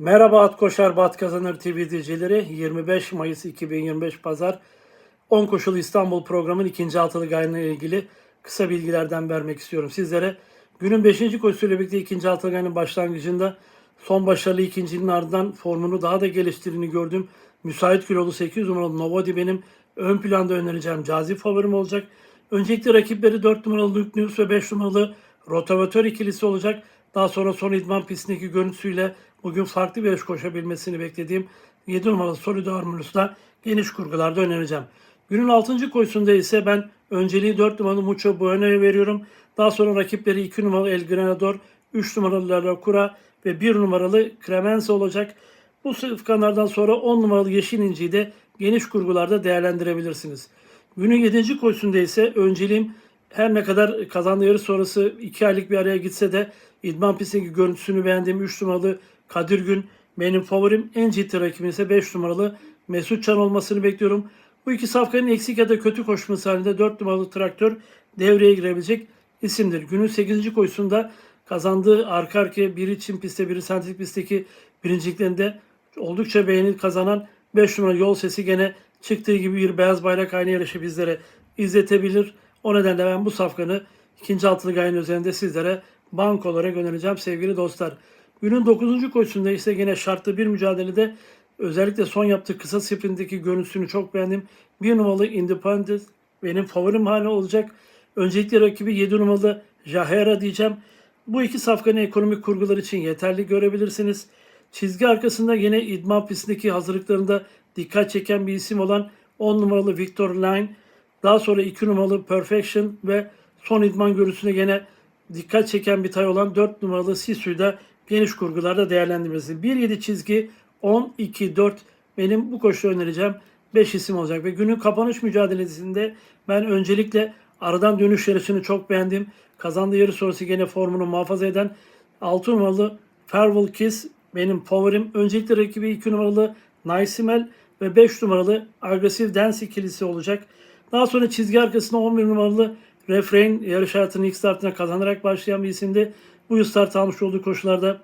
Merhaba At Koşar Bat Kazanır TV izleyicileri. 25 Mayıs 2025 Pazar 10 Koşulu İstanbul programının ikinci altılı gayrına ilgili kısa bilgilerden vermek istiyorum sizlere. Günün 5. koşusuyla birlikte ikinci altılı gayrının başlangıcında son başarılı ikincinin ardından formunu daha da geliştirdiğini gördüm. Müsait kilolu 8 numaralı Novodi benim ön planda önereceğim cazip favorim olacak. Öncelikle rakipleri 4 numaralı Luke News ve 5 numaralı Rotavatör ikilisi olacak. Daha sonra son idman pistindeki görüntüsüyle bugün farklı bir yarış koşabilmesini beklediğim 7 numaralı Solido Armulus'la geniş kurgularda önereceğim. Günün 6. koşusunda ise ben önceliği 4 numaralı Mucho Bueno'ya veriyorum. Daha sonra rakipleri 2 numaralı El Granador, 3 numaralı La Locura ve 1 numaralı Cremense olacak. Bu sıfkanlardan sonra 10 numaralı Yeşil İnci'yi de geniş kurgularda değerlendirebilirsiniz. Günün 7. koşusunda ise önceliğim her ne kadar kazandığı yarış sonrası 2 aylık bir araya gitse de idman pistindeki görüntüsünü beğendiğim 3 numaralı Kadir Gün benim favorim. En ciddi rakibim ise 5 numaralı Mesut Can olmasını bekliyorum. Bu iki safkanın eksik ya da kötü koşması halinde 4 numaralı traktör devreye girebilecek isimdir. Günün 8. koşusunda kazandığı arka arkaya biri Çin pistte biri sentetik pistteki birinciliklerinde oldukça beğeni kazanan 5 numara yol sesi gene çıktığı gibi bir beyaz bayrak aynı yarışı bizlere izletebilir. O nedenle ben bu safkanı ikinci altılı gayenin üzerinde sizlere banko olarak önereceğim sevgili dostlar. Günün 9. koşusunda ise yine şartlı bir mücadelede özellikle son yaptığı kısa sprintindeki görüntüsünü çok beğendim. Bir numaralı Independent benim favorim haline olacak. Öncelikle rakibi 7 numaralı Jahera diyeceğim. Bu iki safkanın ekonomik kurgular için yeterli görebilirsiniz. Çizgi arkasında yine idman pistindeki hazırlıklarında dikkat çeken bir isim olan 10 numaralı Victor Line. Daha sonra 2 numaralı Perfection ve son idman görüntüsüne gene dikkat çeken bir tay olan 4 numaralı Sisu'yu da geniş kurgularda değerlendirmesi. 1-7 çizgi 10-2-4 benim bu koşu önereceğim 5 isim olacak. Ve günün kapanış mücadelesinde ben öncelikle aradan dönüş yarışını çok beğendim. Kazandığı yarış sonrası gene formunu muhafaza eden 6 numaralı Farewell Kiss benim favorim. Öncelikle rakibi 2 numaralı Naisimel ve 5 numaralı Aggressive Dance ikilisi olacak. Daha sonra çizgi arkasında 11 numaralı Refrain yarış hayatının ilk startına kazanarak başlayan bir isimdi. Bu yıl start almış olduğu koşularda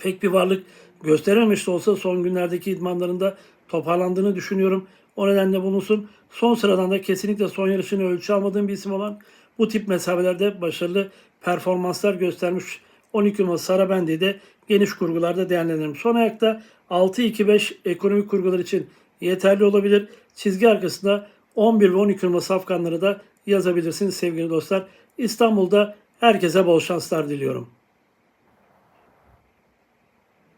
pek bir varlık gösterememiş de olsa son günlerdeki idmanlarında toparlandığını düşünüyorum. O nedenle bulunsun. Son sıradan da kesinlikle son yarışını ölçü almadığım bir isim olan bu tip mesafelerde başarılı performanslar göstermiş 12 numaralı Sarabendi'yi de geniş kurgularda değerlendiririm. Son ayakta 6-2-5 ekonomik kurgular için yeterli olabilir. Çizgi arkasında 11 ve 12 numaralı safkanları da yazabilirsiniz sevgili dostlar. İstanbul'da herkese bol şanslar diliyorum.